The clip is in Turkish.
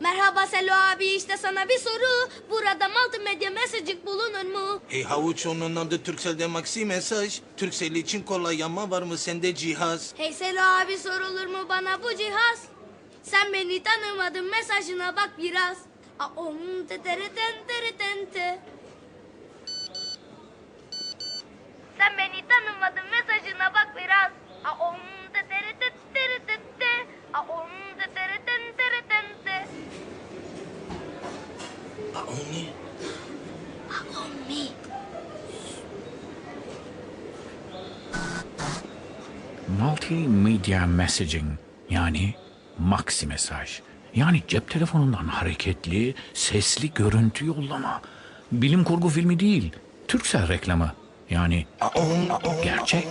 Merhaba Selo abi işte sana bir soru. Burada multimedya mesajcık bulunur mu? Hey havuç onun adı Turkcell'de maxi mesaj. Turkcell için kolay ama var mı sende cihaz? Hey Selo abi sorulur mu bana bu cihaz? Sen beni tanımadın mesajına bak biraz. Aom tetereten tereten te. Sen beni tanımadın mesajına bak biraz. Aom tetereten tereten te. Aom tetereten tereten te. Aa, o ne? Aom mi? Multimedia messaging yani maxi mesaj. Yani cep telefonundan hareketli, sesli görüntü yollama. Bilim kurgu filmi değil, Türksel reklamı. Yani gerçek.